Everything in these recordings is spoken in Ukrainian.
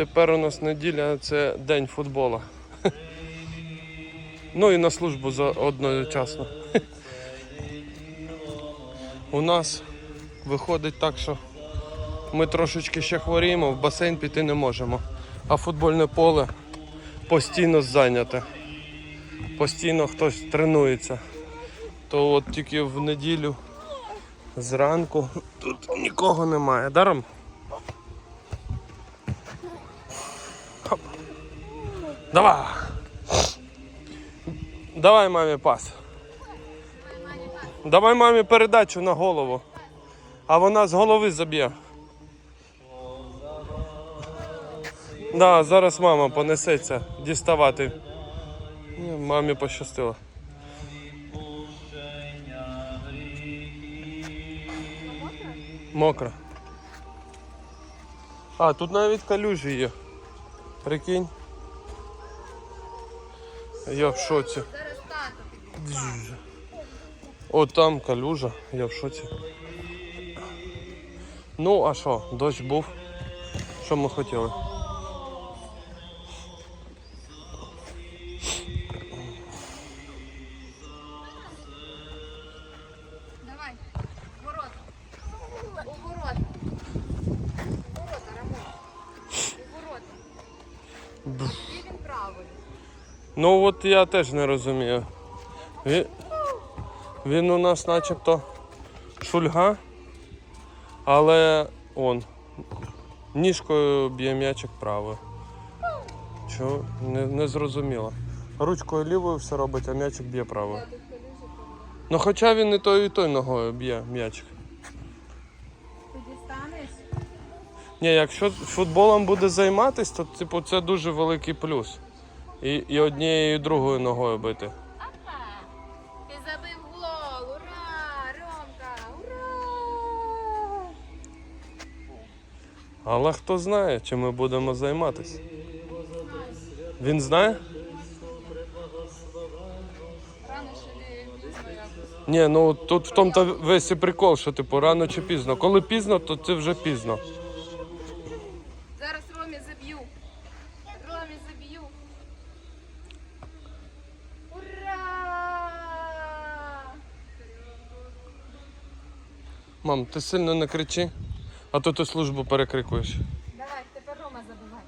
тепер у нас неділя це день футбола. Ну і на службу одночасно. У нас виходить так, що ми трошечки ще хворіємо, в басейн піти не можемо. А футбольне поле постійно зайняте. Постійно хтось тренується. То от тільки в неділю зранку тут нікого немає. Даром? Давай. Давай мамі пас. Давай мамі передачу на голову. А вона з голови заб'є. Да, зараз мама понесеться діставати. Мамі пощастило. Мокро. А, тут навіть калюжі є. Прикинь. Я в шоці. Зараз тато піде. О, там калюжа, я в шоці. Ну, а що, дощ був. Що ми хотіли? Давай. У Ну от я теж не розумію. Він, він у нас начебто шульга, але он ніжкою б'є м'ячик правою. Чого? Не, не зрозуміло. Ручкою лівою все робить, а м'ячик б'є правою. Ну хоча він і той, і той ногою б'є м'ячик. Ні, якщо футболом буде займатися, то типу, це дуже великий плюс. І, і однією, і другою ногою бити. Апа. Ти забив гол. Ура! Ромка! Ура! Але хто знає, чим ми будемо займатися? Він знає? Рано ще пізно якось. Ні, ну тут в тому то весь і прикол, що типу рано чи пізно. Коли пізно, то це вже пізно. Мам, ти сильно не кричи, а то ти службу перекрикуєш. Давай, тепер Рома забивай.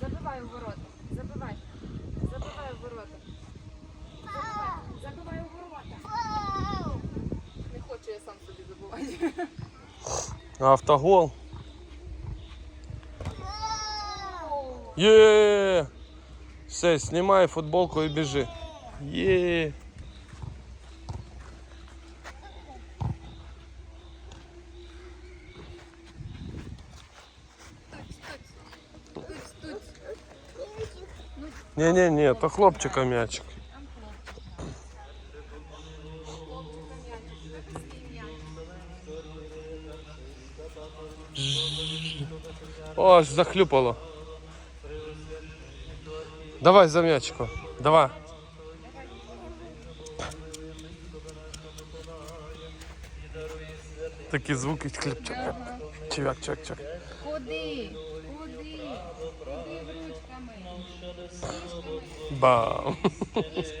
Забивай у ворота. Забивай. Забивай у ворота. Забивай. Забивай у ворота. Не хочу я сам собі забувати. Автогол. Є. Все, знімай футболку і біжи. Є. Ні, ні, ні, то хлопчика м'ячик. Там хлопчик. Хлопчика м'ячик. Захисний м'яч. О, аж захлюпало. Давай за м'ячиком. Давай. Такі звуки кліпчак. Чувак, чувак, чувак. Ходи, ਵਾਹ